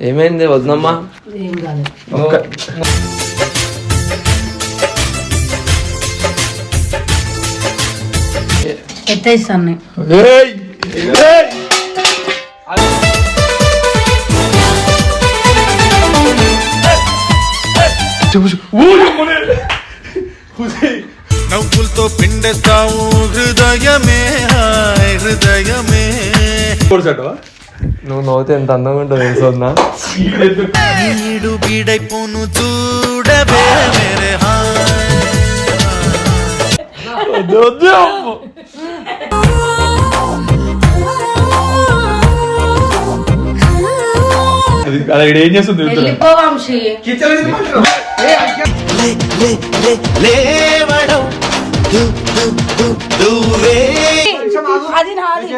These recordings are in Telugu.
ఏమైంది వద్దమ్మా ఏం కాలేదు ఎత్తేస్తాను. నేను. నవ్వులతో పిండేస్తావు హృదయమే హాయ్ హృదయమే? నువ్వు నవ్వుతే ఎంత అందంగా ఉంటుందో తెలుసు వద్దా ఈడెందుకు? నీడు బీడైపోను చూడవే మేరే హాయ్ వద్దు, వద్దు, అమ్మో. అది అలా ఈడ ఏం చేస్తుంది చూద్దురా. వెళ్ళిపో వంశీ లే లే లే లేవడం దు దు దు దువే అది నాది.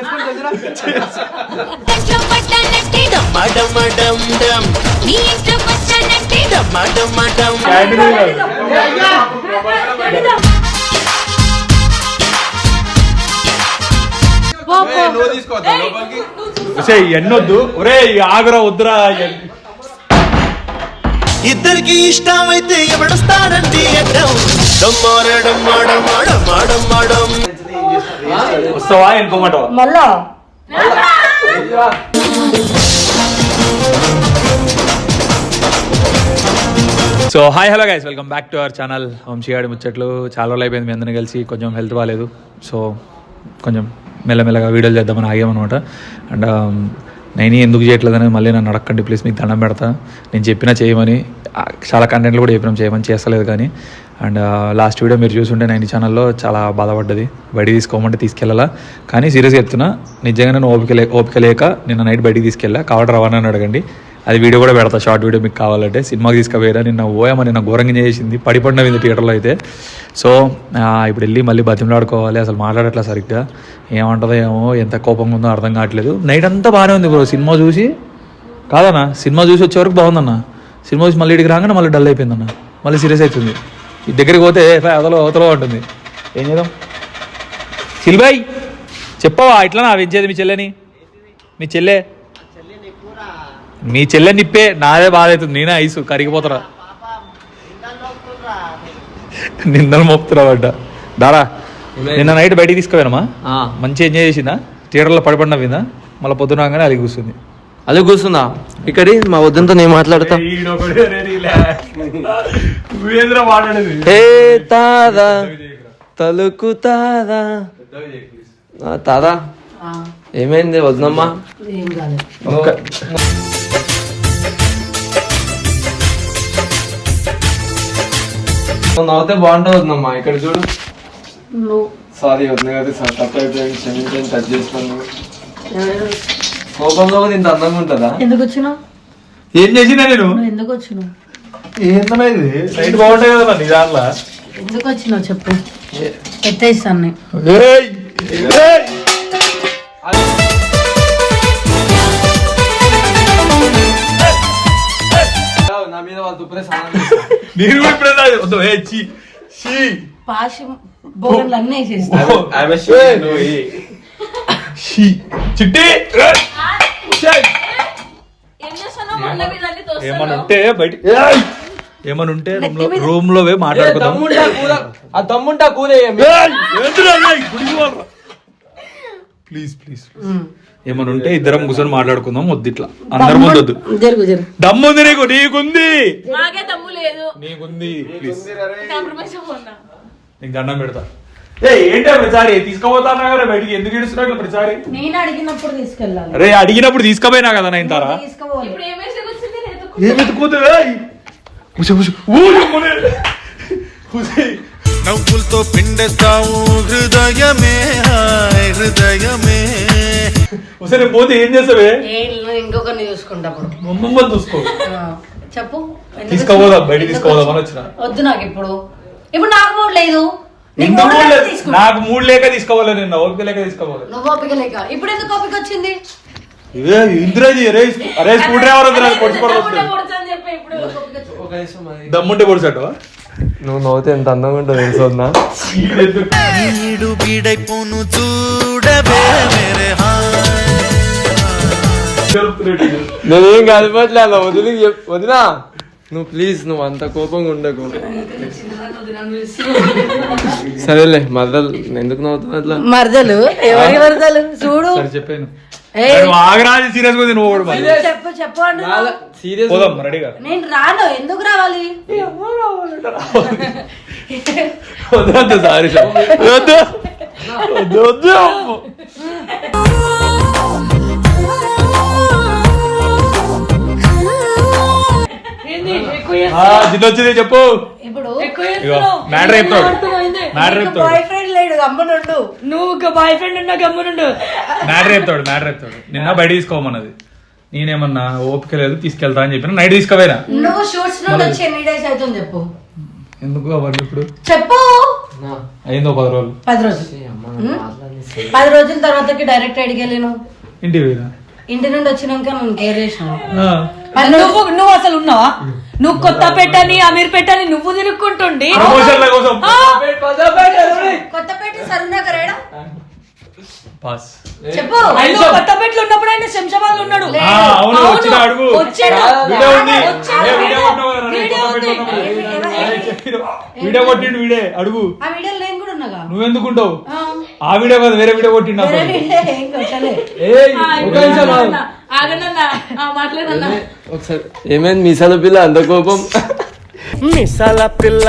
ఎన్నొద్దు ఒరే ఆగురా వద్దురా. ఇద్దరికి ఇష్టమైతే ఎవడొస్తానండి అడ్డం? డమ్మారడం మాడం మాడం మాడం మాడం. వస్తావా ఎనుకోమంటావా? మళ్ళా? So hi hello guys welcome back to our channel వంశీగాడి ముచ్చట్లు. చాలా రోజులు అయిపోయింది మీ అందరిని కలిసి. కొంచెం హెల్త్ బాగాలేదు సో కొంచెం మెల్లమెల్లగా వీడియోలు చేద్దామని ఆగామన్నమాట అండ్ నేను ఎందుకు చేయట్లేదు అనేది మళ్ళీ నన్ను అడగండి ప్లీజ్ మీకు దండం పెడతా. నేను చెప్పినా చేయమని. చాలా కంటెంట్లు కూడా చెప్పినాం. చేయమని చేస్తలేదు కానీ. అండ్ లాస్ట్ వీడియో మీరు చూసుంటే నేను ఛానల్లో చాలా బాధపడ్డది. బయటికి తీసుకోమంటే తీసుకెళ్ళాలా? కానీ సీరియస్గా చెప్తున్నా నిజంగా నేను ఓపిక లే ఓపిక లేక నిన్న నైట్ బయటికి తీసుకెళ్ళా. కాబట్టి రవాణా అని అడగండి. అది వీడియో కూడా పెడతా షార్ట్ వీడియో మీకు కావాలంటే. సినిమాకి తీసుకుపోయారా? నిన్న ఓయమ్మ నిన్న ఘోరంగా చేసింది. పడిపడినవింది థియేటర్లో అయితే. సో ఇప్పుడు వెళ్ళి మళ్ళీ బతిమలాడుకోవాలి. అసలు మాట్లాడట్లా సరిగ్గా. ఏమంటుందో ఏమో ఎంత కోపంగా ఉందో అర్థం కావట్లేదు. నైట్ అంతా బాగానే ఉంది బ్రో సినిమా చూసి కాదన్నా సినిమా చూసి వచ్చే వరకు బాగుందన్న. సినిమా చూసి మళ్ళీ ఇక్కడికి రాగానే మళ్ళీ డల్ అయిపోయిందన్న. మళ్ళీ సీరియస్ అవుతుంది. దగ్గరికి పోతే "ఏ, అవతల అవతల ఉంటుంది. ఏం చేద్దాం? సిల్బాయ్ చెప్పవా ఇట్లా నా పెంచేది మీ చెల్లెని? మీ చెల్లె? మీ చెల్లె నిప్పే నాదే బాధ అవుతుంది. నేనే ఐసు కరిగిపోతారా? నిందలు మోపుతురా పడ్డ దారా నిన్న నైట్ బయటికి తీసుకుపోయానమ్మా. మంచి ఎంజాయ్ చేసిందా? థియేటర్లో పడిపడిన విందా? మళ్ళీ పొద్దున రాగానే అది కూర్చుంది. అది కూర్చుందా? ఇక్కడి మా వద్దంతో నేను మాట్లాడతా. ఏ తాదా తలుకు తాదా. తాదా? ఏమైంది? వద్దమ్మా నవ్వుతే బాగుంటుంది వద్దమ్మా ఇక్కడ చూడు. సారీ వద్దు కదా సార్ తప్పు అయిపోయింది. క్షమించండి టచ్ ఎవరు- కోపంలో కూడా ఇంత అందంగా ఉంటుందా? ఎందుకు వచ్చినావు? ఏం చేసినా నేను? ఎందుకు వచ్చినావు? ఏంటన్నా ఇది నైట్ బాగుంటాయి కదా నీ దాంట్లో ఎందుకు వచ్చినావు చెప్పు ఎత్తేస్తాను నేను. ఏయ్! ఏయ్! నా మీద వాళ్ళు దుప్పురే స్నానం నేను కూడా ఇప్పుడే తాగా- వద్దు, ఏ, ఛీ, ఛీ. పాషి బోర్లు అన్నీ వేసేస్తా ఛీ. చిట్టి ఏయ్! ఛీ. ఏమన్నా ఉంటే బయట ఏయ్! ఏమన్నా ఉంటే రూమ్లో పోయి మాట్లాడుకుందాం. ఆ దమ్ముంటా కూరే ప్లీజ్ ప్లీజ్ ఏమన్నా ఉంటే ఇద్దరం కూర్చొని మాట్లాడుకుందాం వద్దు ఇట్లా అందరం ముందు వద్దు జరుగు జరుగు. దమ్ముంది నీకు నీకుంది. మాకే దమ్ము లేదు. నీకుంది ప్లీజ్ నీకు దండం పెడతా. ఏంటో ప్రతిసారి తీసుకుపోతానా కదా బయటికి ఎందుకు ఇడుస్తున్నావు ప్రతిసారి నేను అడిగినప్పుడు తీసుకెళ్ళాలి. అరే అడిగినప్పుడు తీసుకుపోయినా కదా నేను తారా? ఏం వేసి వచ్చింది నేను ఏం ఎత్తుకోతుంది ఊరు మునే. హుసేయ్. నవ్వులతో పిండేస్తావు హృదయమే హాయ్ హృదయమే. ఒకసారి నేను పోతే ఏం చేస్తావే? ఇంకొకరిని చూసుకుంటా అప్పుడు మమ్మమ్మ చూసుకో. చెప్పు. ఎందుకు తీసుకోపోదాం అని వచ్చినావు? వచ్చినా. వద్దు నాకు ఇప్పుడు. ఇప్పుడు నాకు మూడు లేదు. నీకు మూడు లేక లేదు? తీసుకుంటా. నాకు మూడు లేక తీసుకోవాలి నిన్న ఓపిక లేక తీసుకోవాలి. నువ్వు ఓపిక లేక. ఇప్పుడు ఎందుకు ఓపిక వచ్చింది? ఇదే ఇంద్రజీ అరే అరే స్కూ డ్రైవర్ వద్దు నాకు పొడిచి దమ్ముంటే పొడిచటవా? నువ్వు నవ్వుతే ఎంత అందంగా ఉంటుందో తెలుసు నీడు బీడైపోను చూడవే మేరే నేనేం కలపట్లే అలా వదిలి చెప్- వదినా నువ్వు ప్లీజ్ నువ్వు అంత కోపంగా ఉండకు. సరేలే మరదలు ఎందుకు నవ్వుతున్నా మరదలు? ఎవరి మరదలు? చూడు. సరే చెప్పాను. ఆగరాజు సీరియస్గా నువ్వు. చెప్పు చెప్పు. సీరియస్ పోదాం రెడీగా. నేను రాను ఎందుకు రావాలి? వద్దు సారీ వద్దు వద్దు. వద్దు జిన్న వచ్చింది చెప్పు. ఇప్పుడు మ్యాటర్ చెప్తాడు. మ్యాటర్ చెప్తాడు. గమ్మనుండు నువ్వు బాయ్ ఫ్రెండ్ ఉన్నా గమ్మునుండు. మ్యాటర్ చెప్తాడు మ్యాటర్ చెప్తాడు నిన్న బయట తీసుకోమన్నది. నేనేమన్నా ఓపిక లేదు తీసుకెళ్తా అని చెప్పిన నైట్ తీసుకోపోయినా నువ్వు షూట్స్ నుండి వచ్చి ఎన్ని డేస్ అవుతుంది చెప్పు. ఎందుకు అవన్నీ ఇప్పుడు? చెప్పు. అయిందో పది రోజులు? పది రోజులు. పది రోజుల తర్వాతకి డైరెక్ట్ అడిగి వెళ్ళిను ఇంటికి పోయినా? ఇంటి నుండి వచ్చినాక నన్ను కేర్. నువ్వు నువ్వు అసలు ఉన్నావా? నువ్వు కొత్త పెట్టని అమీర్ పెట్టని నువ్వు తిరుక్కుంటుండి ప్రమోషన్ల కోసం. కొత్తపేట సరునగర్ ఏడా? పాస్ చెప్పు. ఆయన కొత్త పెట్లు ఉన్నప్పుడు ఆయన శంషాబాద్ ఉన్నాడు. ఆ, అవును వచ్చిన అడుగు. వచ్చాడు. వీడియో ఉంది. వచ్చాడు. ఏ, చెప్పిరు. కొట్టిండు వీడే. అడుగు. ఆ వీడియోలో నేను కూడా ఉన్నాగా? నువ్వెందుకుంటావు? ఆ. ఆ వీడియో కాదు వేరే వీడియో కొట్టిండు వేరే అసలు. వీడియో ఏం కొట్టలే. ఏయ్ ఆ, ఒక ఇప్పుడు నిమిషం ఆగు. ఆగనన్నా. ఆగనన్నా ఆ, మాట్లాడన్నా. ఒకసారి. ఏమైంది మీసాల పిల్ల అంత కోపం మిసాల పిల్ల.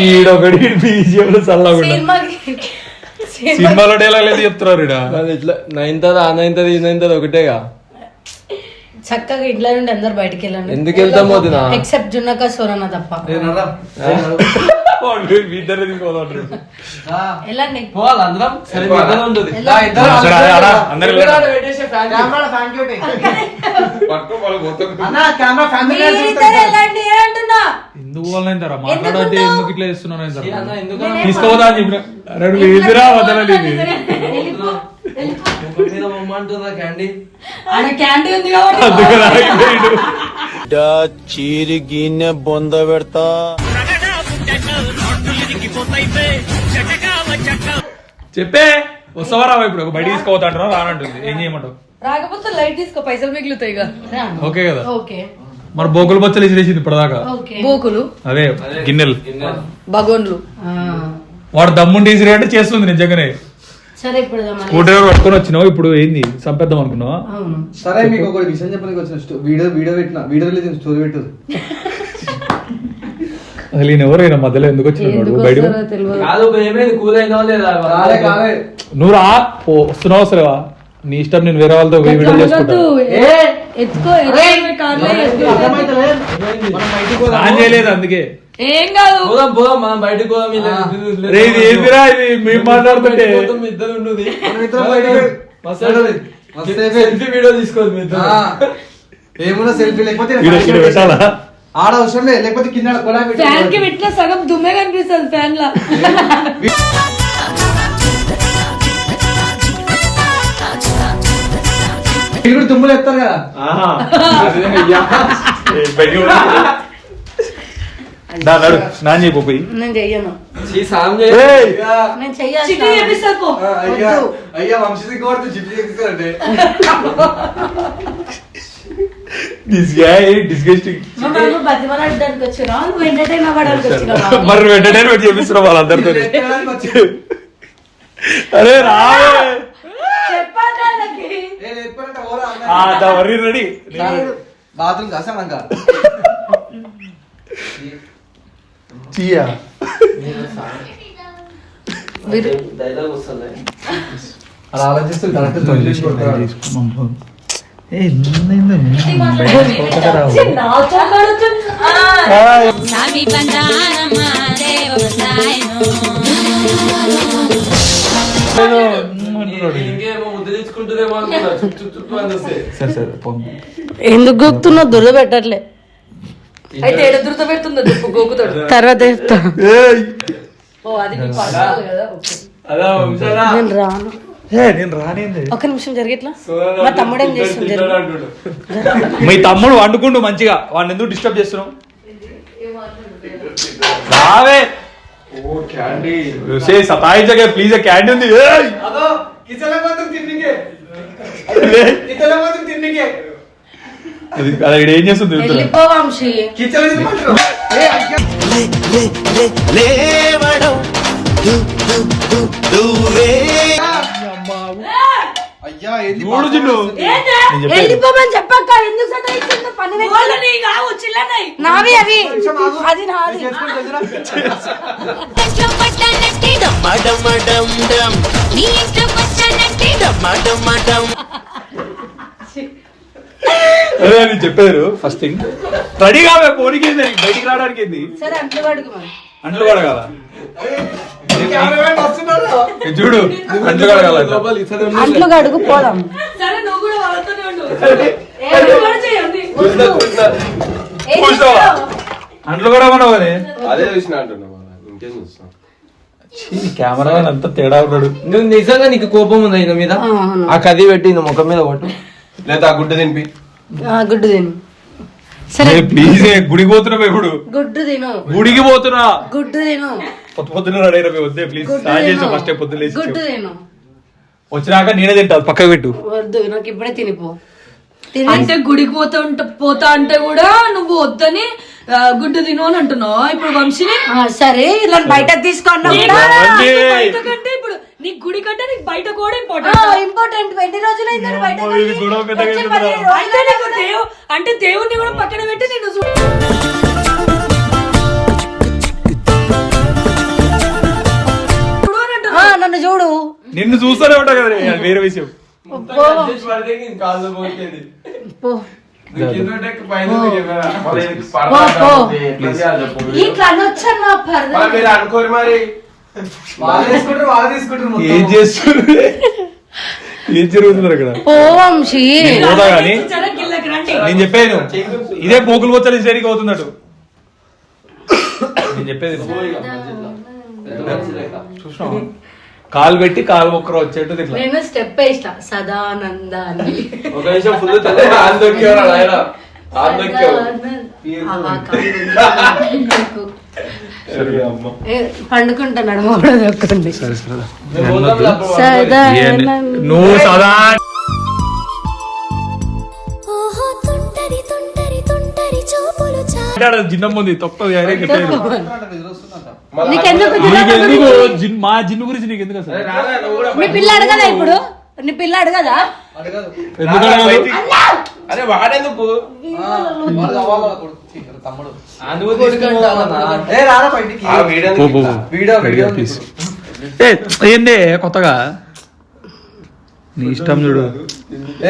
ఈడొకటి బీజిఎంలో చల్లకుండా సినిమాకి సినిమాలో డైలాగ్ లేదు చెప్తున్నారు ఇట్లా నైన్తది ఆ నైన్తది ఈ నైన్తది ఒకటేగా? చక్కగా ఇంట్లో నుండి అందరు బయటికి వెళ్ళండి. ఎందుకు వెళ్తాం వదినా? ఎక్సెప్ట్ జున్నక సోరన్న తప్ప. వెళ్ళండి. అంటున్నా ఇంతరా మాట్లాడంటే ఎందుకుంటావు? ఎందుకు ఇట్లా ఇస్తున్నాను ఇంతరా? అన్న, ఎందుకు నేనేం తీసుకోవద్దా అని చెప్పిన రెండు ఎదురా వదలలేదు ఆగిపోయిండు. చీరిగిన్నె బొంద పెడతా. చెప్పే వస్తావా రావా ఇప్పుడు బయట తీసుకోవద్దంటారా రానంటుంది. ఏం చేయమంటావు? రాకపోతే లైట్ తీసుకో పైసలు మిగులుతాయి. ఓకే కదా? ఓకే. మరి బొగ్గులు బొచ్చలు ఇసిరేసింది ఇప్పటిదాకా. ఓకే. బోకులు. అదే గిన్నెలు. బగోన్లు. ఆ. వాడు దమ్ముండి ఇసిరే అంటే చేస్తుంది నిజంగానే. స్కూటర్ పట్టుకొని వచ్చినావు? ఇప్పుడు ఏంది? చంపేద్దాం అనుకున్నావా? అవును. సరే మీకు ఒక విషయం చెప్పడానికి వచ్చిన వీడియో వీడియో పెట్టిన వీడియో రిలీజ్ స్టోరీ పెట్టదు అసలు ఈయన ఎవరైనా మధ్యలో ఎందుకు వచ్చినాడు బయట నువ్వు రా వస్తున్నావు అసలు? నీ ఇష్టం నేను వేరే వాళ్ళతో పోయి వీడియో చేసుకుంటా. ఎత్తుకో. ఆన్ చేయలేదు అందుకే. ఏం కాదు. పోదాం పోదాం మనం బయటకు పోదాం వీళ్ళు- రే ఇది ఏందిరా ఇది? మేము మాట్లాడుతుంటే. మీ ఇద్దరు సెల్ఫీ వీడియో తీసుకోదు మీ ఇద్దరు. ఆ. ఏమున్నా సెల్ఫీ లేకపోతే ఆడ అవసరం లేదు లేకపోతే కింద ఫ్యాన్కి పెట్టిన సగం దుమ్మే కనిపిస్తుంది ఫ్యాన్ లా. వీళ్ళు కూడా తుమ్ములు ఎత్తారు కదా దా, నడు స్నానం చేయి పోయి నేను చెయ్యను ఈ సాయం ఏయ్! చేయాలి నేను చెయ్యాలి చిట్టి చేపిస్తారు పో ఆ, అయ్యా వద్దు. అయ్యా వంశీ కోరితే జిడ్డు చేస్తారంటే దిస్ గాయ్ డిస్గస్టింగ్ మమ్మల్ని బతిమలాడడానికి వచ్చినా నువ్వు ఎంటర్టైన్ అవ్వడానికి వచ్చినావా మరి ఎంటర్టైన్మెంట్ చేపిస్తున్నావు వాళ్ళందరితో అరే రావే చెప్పాలి వాళ్ళకి. వరీ రెడీ. బాత్రూమ్ చేస్తానంక చియా. అలా ఆలోచిస్తుంది కరెక్ట్ సరే సరే ఎందుకు గొక్కుతున్నావు దురద పెట్టట్లే. అయితే పెడుతుందో గోకుతాడు. తర్వాత చెప్తా. నేను రాను. ఒక నిమిషం జరిగిట్లా? మా తమ్ముడు ఏం చేస్తుంది. మీ తమ్ముడు వండుకుండు మంచిగా. వాడిని ఎందుకు డిస్టర్బ్ చేస్తున్నావు? రావే. ఓ క్యాండీ. సే సతాయించగే ప్లీజ్ క్యాండీ ఉంది. మాత్రం తిన్నికే మాత్రం తిన్నికే అది ఏం చేస్తుంది కిచెన్ లేవడం. అయ్యా చూడు. వెళ్ళిపోమని చెప్పక్క? ఎందుకు సతాయిస్తుందో పని. వాళ్ళని కావు నావి అవి. అది నాది. నీ అదే నేను చెప్పారు ఫస్ట్ థింగ్ రెడీగా పోనీకి ఏంది? బయటికి రావడానికి ఏంది? సరే అంట్లు కడగాల చూడు అంట్లు కడగాల అంట్లు కడుగు పోదాం? అంట్లు కూడా మనవు అదే చూసిన అంటున్నా ఇంకేం చూస్తాం కెమెరా అంతా తేడా ఉన్నాడు. నువ్వు నిజంగా నీకు కోపం ఉంది ఆయన మీద? ఆ, కది పెట్టి నువ్వు ముఖం మీద కొట్టు. లేదా ఆ గుడ్డ తినిపి. ఆ, గుడ్డు తిను. సరే. ప్లీజ్ గుడికి పోతున్నా ఇప్పుడు? గుడ్డు తిను. గుడికి పోతున్నా. గుడ్డు తిను. పొద్దు పొద్దున రెడీ అయినా వద్దే ప్లీజ్ స్టార్ట్ చేసా ఫస్ట్ పొద్దున లేచి గుడ్డు. తిను. వచ్చినాక నేనే తింటా పక్కకు పెట్టు. వద్దు నాకు ఇప్పుడే తినిపో. తిని అంటే గుడికి పోతా ఉంట పోతా అంటే కూడా నువ్వు వద్దని గుడ్డు తిను అని అంటున్నావు? ఇప్పుడు వంశీని? సరే ఇలా బయట తీసుకున్నా! నీకు ఇప్పుడు నీ గుడి కంటే నీకు బయట కూడా ఇంపార్టెంట్ ఇంపార్టెంట్ ఎన్ని రోజులు అయిందని బయట అంటే దేవుణ్ణి కూడా పక్కన పెట్టి నేను నన్ను చూడు. నిన్ను చూస్తూనే ఉంటా కదా వేరే విషయం. అనుకోరు మరి. వాళ్ళు తీసుకుంటారు వాళ్ళు తీసుకుంటారు ఏం ఏం అక్కడ నేను పోతా కానీ నువ్వు. ఇదే పోకులు పోతలు హిస్టరీకి అవుతున్నట్టు. నేను చెప్పేది. చూసినావా? కాలు పెట్టి కాలు ఒక్కరు వచ్చేట్టు ఇట్లా నేను స్టెప్ వేసిన సదానంద అని ఒక నిమిషం ఫుల్ ఆందోక్యవరా ఆయన. ఆందోక్యవ ఆ, కాదు. ఏ, పండుకుంటున్నాడు మూడో దొక్కండి సదానంద నువ్వు సదా ఓహో తుంటరి తుంటరి తుంటరి చూపులు చా అంటాడు జిన్నం ఉంది తొక్కదు ఆయన నీకెందుకు నీకెందుకు జిన్ మా జిన్ను గురించి నీకు ఎందుకు అసలు మీ పిల్ల అడగదా ఇప్పుడు? నీ పిల్ల అడగదా? ఎందుకు? అరే వాడేందుకు? వాళ్ళు కావాలి వాళ్ళ కొడుకు. చీ, తమ్ముడు. అందుకు తీసుకుని ఏ రారా బయటికి? ఆ వీడియో పో, పో, పో. వీడియో వీడియో ప్లీజ్ ఏ ఏంది? కొత్తగా? నీ ఇష్టం చూడు.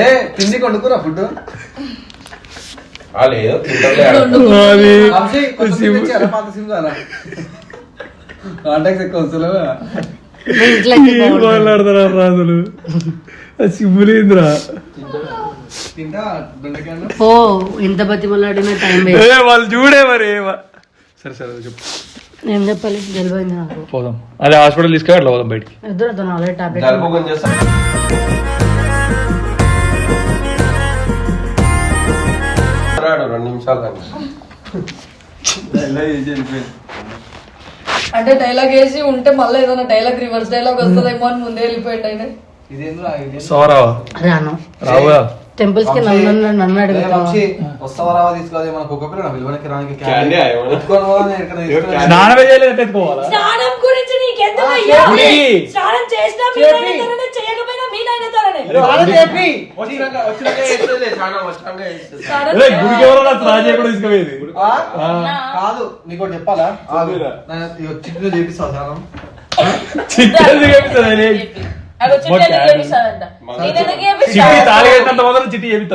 ఏ తిండి కొనుక్కురా ఫుడ్ లేదు అది వంశీ, కొత్త సిమ్ తెచ్చారా? పాత సిమ్ కాదా? కాంటాక్ట్స్ ఎక్కువ పోవద్దు. మాట్లాడతారా రాజులు? దొండకాయలు పో ఇంత బతిమలాడిన టైం ఏ వాళ్ళు చూడే మరి సరే సరే చెప్పు. ఏం చెప్పాలి? గెలిపోయింది నాకు. పోదాం. అదే హాస్పిటల్ తీసుకెళ్ళి అట్లా పోదాం బయటికి. ఇద్దరు అతను ఆల్రెడీ టాబ్లెట్ జలుబు రాడు రెండు నిమిషాలు కానీ అంటే డైలాగ్ వేసి ఉంటే మళ్ళీ ఏదైనా డైలాగ్ రివర్స్ డైలాగ్ వస్తుందేమో అని ముందే వెళ్ళిపోయాడు ఆయన. ఇదేంద్రా ఇది సోరావా రాను రావుగా టెంపుల్స్కి నన్ను నన్ను- అడుగుతావా? వంశీ, వస్తావా రావా తీసుకోవాలి మన కుక్కపిల్ల విలువనికి రానికి క్యాండీ ఆ ఏమన్నా? ఎత్తుకొని పోవాలి, నేను ఎక్కడ తీసుకొని స్నానమే చేయలేదు? ఎత్తుకోవాలా స్నానం గురించి నీకెందుకు అయ్యా? గుడికి. స్నానం చేసినా గుడికి ఎవరో తీసుకుపోయేది. కాదు నీకు చెప్పాలా? చేపిస్తా చిట్టి చేపిస్తా?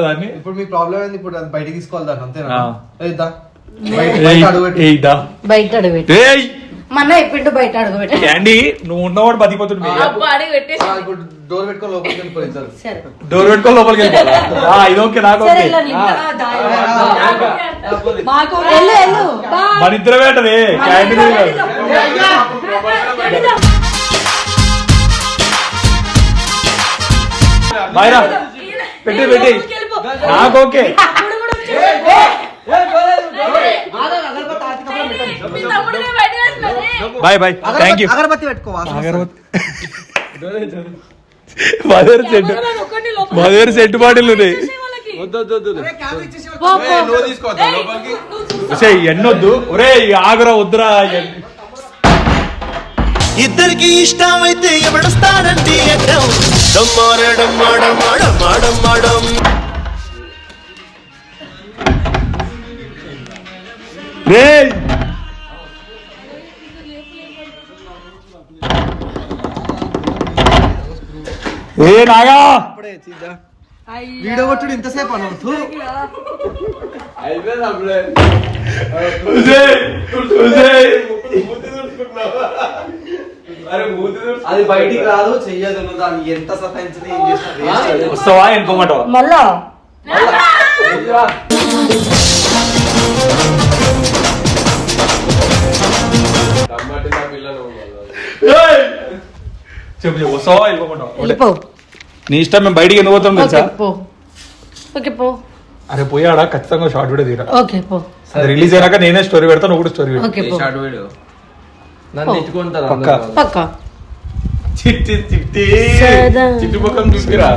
అన్ని? ఇప్పుడు మీ ప్రాబ్లం ఏంది? ఇప్పుడు అది బయటికి తీసుకోవాలి దాన్ని అంతేనా. బయట- బయట అడుగు బయట ఏయ్! మన చెప్పిండు బయట అడుగుపెట్టి నువ్వు ఉన్నవాడు బతికిపోతుంది అబ్బా, అడిగి పెట్టేసి ఆ, ఇప్పుడు డోర్ పెట్టుకొని లోపలికి సరే డోర్ పెట్టుకొని లోపలికి ఇది ఓకే నాకు సరే ఓకే ఇలా నిన్న ఆ, దారి. మాకు వెళ్ళు వెళ్ళు మన ఇద్దరు వేటది క్యాంటీన్ బాయ్రా పెట్టి పెట్టి. నాకు ఓకే దగ్గర సెట్ బాటిల్ ఉన్నాయి వద్దు వద్దు వద్దు పో, పో. నువ్వు తీసుకోవద్దా లోపలికి. ఒసే ఎన్నొద్దు. ఒరే ఆగురా వద్దురా ఇద్దరికి ఇష్టమైతే ఎవడొస్తాడండి అడ్డం ఏ నాగా వీడియో కొట్టుడు ఇంతసేపు అనవద్దు. అది బయటికి రాదు చెయ్యదు దాన్ని ఎంత సతాయించింది ఏం చేసినా వస్తావా? ఎనుకోమంటావా మళ్ళా? పిల్లలు! చెప్పు చెప్పు. వస్తావా వెళ్ళిపోమంటావా ఒకటే. వెళ్ళిపో నీ ఇష్టం మేము బయటికి ఎందుకు పోతాం తెలుసా? పో. ఓకే పో. అరే పోయాడా? ఖచ్చితంగా షార్ట్ వీడియో తీరా. ఓకే పో. అది రిలీజ్ అయినాక నేనే స్టోరీ పెడతా నువ్వు కూడా స్టోరీ ఓకే పో. Short video? నన్ను తిట్టుకుంటారు పక్కా. పక్క. చిట్టి చిట్టి. చిట్టి పక్కన చూసిరా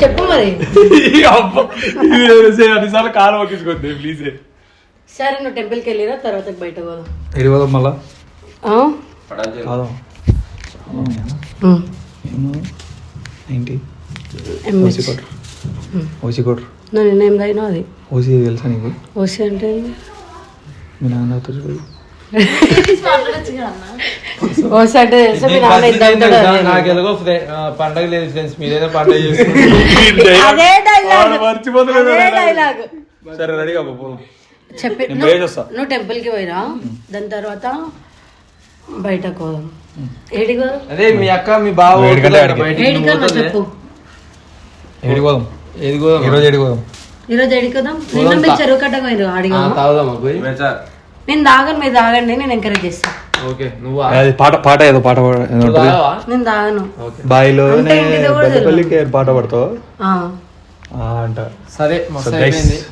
చెప్పు మరి. అబ్బా, ఇది అన్నిసార్లు కాలు ఒక్కించుకోద్ది ప్లీజ్ సరే నువ్వు టెంపుల్కి వెళ్ళిరా తర్వాత బయట పోదాం. మళ్ళా. ఏంటి. ఓసి కొట్రు ఓసి కొట్రు నువ్వు నిన్న ఏం తాగినావు అది? ఓసి తెలుసా నీకు? ఓసి అంటే? మీ నాన్న. ఓసి అంటే తెలుసా మీ నాన్న. నాకు ఎలాగో పండగ లేదు ఫ్రెండ్స్ మీరేదో పండగ చేసుకుంటారు. సరే రెడీగా చెప్పి నువ్వు- టెంపుల్కి పోయిరా. దాని తర్వాత బయటకు పోదాం. అదే మీ అక్క మీ బావ ఏడికి? చెప్పు? ఈరోజు ఈరోజు నిన్న మీరు చెరువు కట్ట అడిగా నేను తాగను మీరు తాగండి నేను ఎంకరేజ్ చేస్తా. ఓకే నువ్వు? అది పాట పాట ఏదో పాట పాడ- ఏదో నువ్వు ఉంటుంది. తాగవా? నేను తాగను. పెద్దపల్లికి పాట పాడతావు? ఆ. ఆ, అంట. సరే